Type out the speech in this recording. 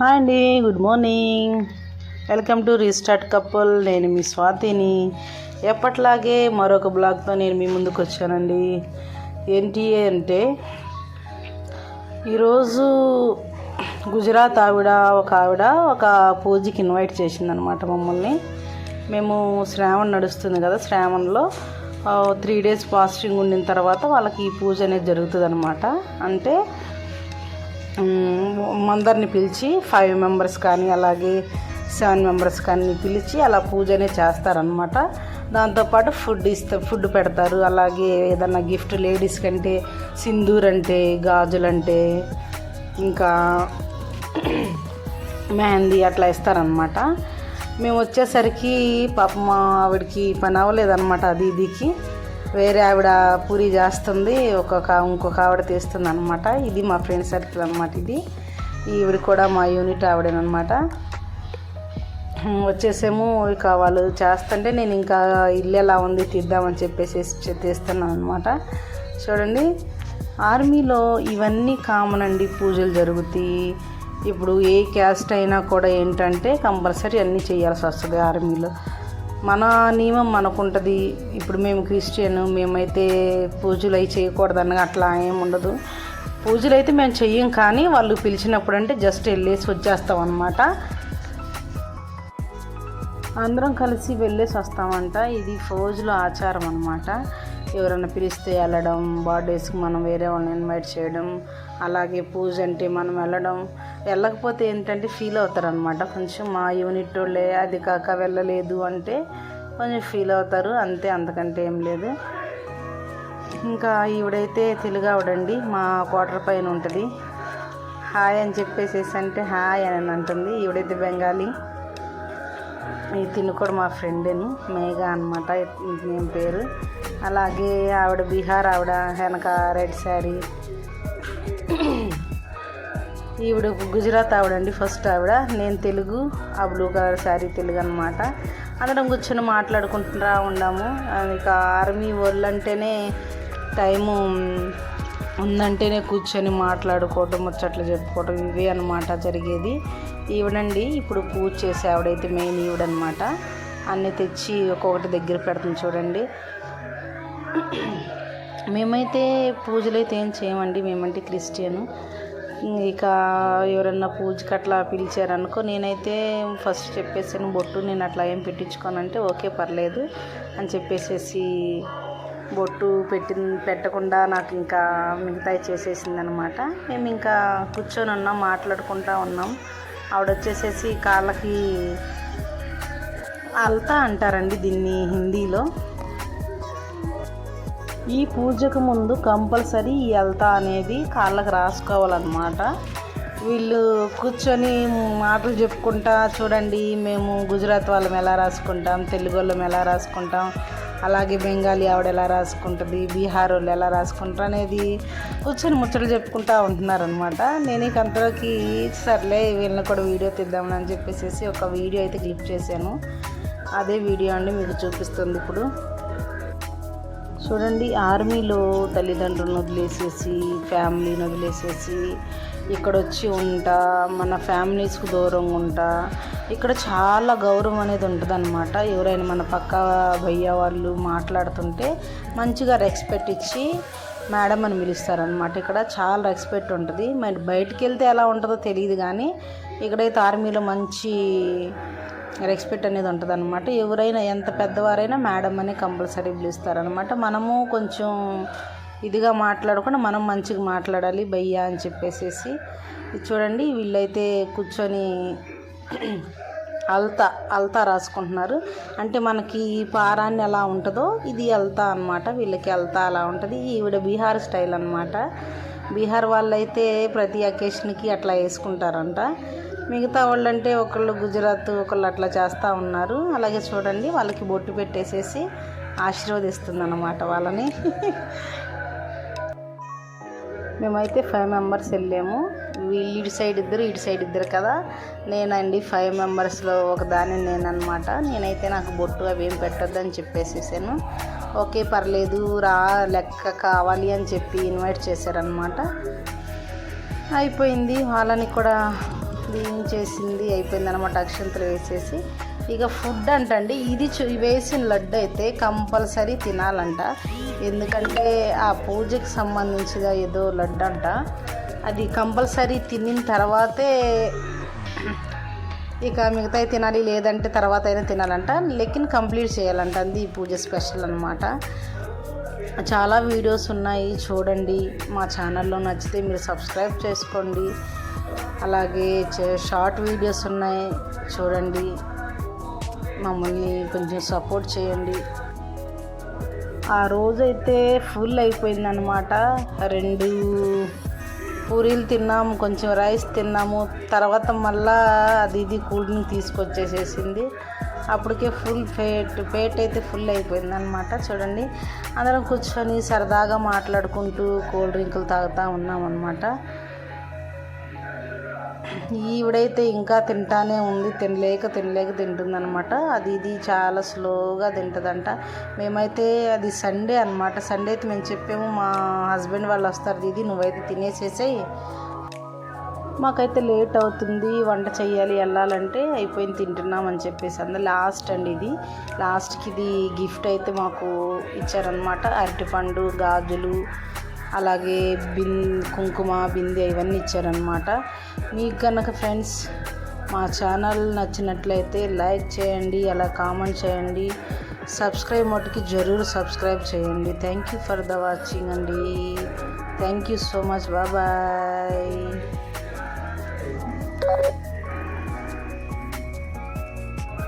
Hi అండి good morning. Welcome to restart couple. నేను మీ స్వాతిని. ఎప్పట్లాగే మరొక బ్లాగ్తో నేను మీ ముందుకు వచ్చానండి. ఏంటి అంటే ఈరోజు గుజరాత్ ఆవిడ ఒక ఆవిడ ఒక పూజకి ఇన్వైట్ చేసిందనమాట మమ్మల్ని. మేము శ్రావణ్ నడుస్తుంది కదా శ్రావణ్లో. త్రీ డేస్ ఫాస్టింగ్ ఉండిన తర్వాత వాళ్ళకి ఈ పూజ అనేది జరుగుతుంది అనమాట అంటే అందరిని పిలిచి ఫైవ్ మెంబర్స్ కానీ అలాగే సెవెన్ మెంబర్స్ కానీ పిలిచి అలా పూజనే చేస్తారనమాట దాంతోపాటు ఫుడ్ ఇస్తా ఫుడ్ పెడతారు. అలాగే ఏదన్నా గిఫ్ట్ లేడీస్ కంటే సింధూర్ అంటే గాజులంటే ఇంకా మెహందీ అట్లా ఇస్తారనమాట మేము వచ్చేసరికి పాప మా ఆవిడకి పని అవ్వలేదన్నమాట అది ఇదికి. వేరే ఆవిడ పూరి చేస్తుంది ఒక్కొక్క ఇంకొక ఆవిడ తీస్తుంది అనమాట ఇది మా ఫ్రెండ్ సర్కిల్ అనమాట ఇది. ఈవిడ కూడా మా యూనిట్ ఆవిడేనమాట హ్మ్, వచ్చేసేమో ఇక వాళ్ళు చేస్తుంటే నేను ఇంకా ఇల్లు ఎలా ఉంది తీద్దామని చెప్పేసి తీస్తున్నాను అనమాట చూడండి ఆర్మీలో ఇవన్నీ కామన్ అండి పూజలు జరుగుతాయి ఇప్పుడు ఏ క్యాస్ట్ అయినా కూడా ఏంటంటే కంపల్సరీ అన్నీ చేయాల్సి వస్తుంది ఆర్మీలో. మన నియమం మనకుంటుంది. ఇప్పుడు మేము క్రిస్టియన్ మేమైతే పూజలు అవి చేయకూడదని అట్లా ఏం ఉండదు. పూజలు అయితే మేము చెయ్యం కానీ వాళ్ళు పిలిచినప్పుడు అంటే జస్ట్ వెళ్ళేసి వచ్చేస్తాం అనమాట అందరం కలిసి వెళ్ళేసి వస్తామంట. ఇది ఫోజుల ఆచారం అనమాట ఎవరైనా పిలిస్తే వెళ్ళడం బర్త్డేస్కి మనం వేరే వాళ్ళని ఇన్వైట్ చేయడం అలాగే పూజ అంటే మనం వెళ్ళడం. వెళ్ళకపోతే ఏంటంటే ఫీల్ అవుతారనమాట కొంచెం మా యూనిట్ వాళ్ళే అది కాక వెళ్ళలేదు అంటే కొంచెం ఫీల్ అవుతారు. అంతే అంతకంటే ఏం లేదు. ఇంకా ఈవిడైతే తెలుగు ఆవిడండి. మా క్వార్టర్ పైన ఉంటుంది. హాయ్ అని చెప్పేసేసి అంటే హాయ్ అని అంటుంది. ఈవిడైతే బెంగాలీ. తిను కూడా మా ఫ్రెండేను మేఘా అనమాట నేను పేరు? అలాగే ఆవిడ బీహార్ ఆవిడ వెనక రెడ్ శారీ. ఈవిడ గుజరాత్ ఆవిడండి ఫస్ట్ ఆవిడ. నేను తెలుగు ఆ బ్లూ కలర్ శారీ తెలుగు అనమాట అందరం కూర్చొని మాట్లాడుకుంటా ఉండాము. ఇక ఆర్మీ వాళ్ళు అంటేనే టైము ఉందంటేనే కూర్చొని మాట్లాడుకోవటం ముచ్చట్లు చెప్పుకోవటం ఇవే అనమాట జరిగేది. ఈవిడండి. ఇప్పుడు పూజ చేసే ఆవిడైతే మెయిన్ ఈవిడనమాట అన్నీ తెచ్చి ఒక్కొక్కటి దగ్గర పెడుతుంది చూడండి. మేమైతే పూజలు అయితే ఏం చేయమండి. మేమంటే క్రిస్టియన్. ఇక ఎవరన్నా పూజకి అట్లా పిలిచారనుకో నేనైతే ఫస్ట్ చెప్పేసాను బొట్టు నేను అట్లా ఏం పెట్టించుకోనంటే ఓకే పర్లేదు అని చెప్పేసేసి బొట్టు పెట్టి పెట్టకుండా నాకు ఇంకా మిగతా చేసేసింది అనమాట మేము ఇంకా కూర్చొని ఉన్నాం మాట్లాడుకుంటా ఉన్నాం. ఆవిడ వచ్చేసేసి కాళ్ళకి అల్తా అంటారండి దీన్ని హిందీలో. ఈ పూజకు ముందు కంపల్సరీ ఈ అల్తా అనేది కాళ్ళకి రాసుకోవాలన్నమాట. వీళ్ళు కూర్చొని మాటలు చెప్పుకుంటా చూడండి మేము గుజరాత్ వాళ్ళం ఎలా రాసుకుంటాం తెలుగు వాళ్ళం ఎలా రాసుకుంటాం అలాగే బెంగాలీ ఆవిడ ఎలా రాసుకుంటుంది బీహార్ వాళ్ళు ఎలా రాసుకుంటారు అనేది కూర్చొని ముచ్చట్లు చెప్పుకుంటా ఉంటున్నారనమాట నేను ఇక అంతలోకి సర్లే వీళ్ళని కూడా వీడియో తీద్దామని అని చెప్పేసి ఒక వీడియో అయితే క్లిప్ చేశాను. అదే వీడియో అండి మీకు చూపిస్తుంది ఇప్పుడు. చూడండి ఆర్మీలో తల్లిదండ్రులను వదిలేసేసి ఫ్యామిలీని వదిలేసేసి ఇక్కడ వచ్చి ఉంటా మన ఫ్యామిలీస్కి దూరంగా ఉంటా ఇక్కడ చాలా గౌరవం అనేది ఉంటుంది అనమాట ఎవరైనా మన పక్క భయ్య వాళ్ళు మాట్లాడుతుంటే మంచిగా రెస్పెక్ట్ ఇచ్చి మేడం అని పిలుస్తారనమాట ఇక్కడ చాలా రెస్పెక్ట్ ఉంటుంది. మరి బయటికి వెళ్తే ఎలా ఉంటుందో తెలియదు కానీ ఇక్కడైతే ఆర్మీలో మంచి రెస్పెక్ట్ అనేది ఉంటుంది అనమాట ఎవరైనా ఎంత పెద్దవారైనా మేడం అని కంపల్సరీ పిలుస్తారనమాట మనము కొంచెం ఇదిగా మాట్లాడకుండా మనం మంచిగా మాట్లాడాలి భయ్యా అని చెప్పేసేసి. చూడండి వీళ్ళైతే కూర్చొని అల్తా అల్తా రాసుకుంటున్నారు. అంటే మనకి పారాన్ని ఎలా ఉంటుందో ఇది అల్తా అనమాట వీళ్ళకి అల్తా అలా ఉంటుంది. ఈవిడ బీహార్ స్టైల్ అనమాట బీహార్ వాళ్ళైతే ప్రతి అకేషన్కి అట్లా వేసుకుంటారంట. మిగతా వాళ్ళంటే ఒకళ్ళు గుజరాత్ ఒకళ్ళు అట్లా చేస్తూ ఉన్నారు. అలాగే చూడండి వాళ్ళకి బొట్టు పెట్టేసేసి ఆశీర్వదిస్తుంది అన్నమాట వాళ్ళని. మేమైతే ఫైవ్ మెంబర్స్ వెళ్ళాము. వీళ్ళు ఇటు సైడ్ ఇద్దరు ఇటు సైడ్ ఇద్దరు కదా. నేనండి ఫైవ్ మెంబర్స్లో ఒక దాని నేనన్నమాట. నేనైతే నాకు బొట్టు అవి ఏం పెట్టొద్దని చెప్పేసేసాను. ఓకే పర్లేదు రా లెక్క కావాలి అని చెప్పి ఇన్వైట్ చేశారనమాట అయిపోయింది. వాళ్ళని కూడా క్లీన్ చేసింది. అయిపోయింది అనమాట అక్షంతలు వేసేసి. ఇక ఫుడ్ అంటండి. ఇది వేసిన లడ్డు అయితే కంపల్సరీ తినాలంట. ఎందుకంటే ఆ పూజకి సంబంధించిన ఏదో లడ్డు అంట. అది కంపల్సరీ తినిన తర్వాతే ఇక మిగతా తినాలి లేదంటే తర్వాత అయినా తినాలంట. లెక్కిన్ కంప్లీట్ చేయాలంట అంది ఈ పూజ స్పెషల్ అనమాట చాలా వీడియోస్ ఉన్నాయి చూడండి. మా ఛానల్లో నచ్చితే మీరు సబ్స్క్రైబ్ చేసుకోండి. అలాగే షార్ట్ వీడియోస్ ఉన్నాయి చూడండి. మమ్మల్ని కొంచెం సపోర్ట్ చేయండి. ఆ రోజైతే ఫుల్ అయిపోయిందనమాట రెండు పూరీలు తిన్నాము కొంచెం రైస్ తిన్నాము. తర్వాత మళ్ళా అది ఇది కూల్ డ్రింక్ తీసుకొచ్చేసేసింది. అప్పటికే ఫుల్ పేట్ పేట్ అయితే ఫుల్ అయిపోయింది అనమాట చూడండి. అందరం కూర్చొని సరదాగా మాట్లాడుకుంటూ కూల్ డ్రింకులు తాగుతూ ఉన్నాం అనమాట ఈవిడైతే ఇంకా తింటానే ఉంది. తినలేక తినలేక తింటుందనమాట అది ఇది చాలా స్లోగా తింటుందంట. మేమైతే అది సండే అన్నమాట. సండే అయితే మేము చెప్పాము మా హస్బెండ్ వాళ్ళు వస్తారు దీది నువ్వైతే తినేసేసేయి. మాకైతే లేట్ అవుతుంది వంట చేయాలి వెళ్ళాలంటే అయిపోయింది తింటున్నామని చెప్పేసి అందులో లాస్ట్ అండి ఇది. లాస్ట్కి ఇది గిఫ్ట్ అయితే మాకు ఇచ్చారనమాట అరటిపండు గాజులు అలాగే బిల్ కుంకుమ బిందె ఇవన్నీ ఇచ్చారనమాట మీకు కనుక ఫ్రెండ్స్ మా ఛానల్ నచ్చినట్లయితే లైక్ చేయండి అలా కామెంట్ చేయండి. సబ్స్క్రైబ్ మటుకి జరూర్ సబ్స్క్రైబ్ చేయండి. Thank you for the watching అండి. Thank you so much. Bye.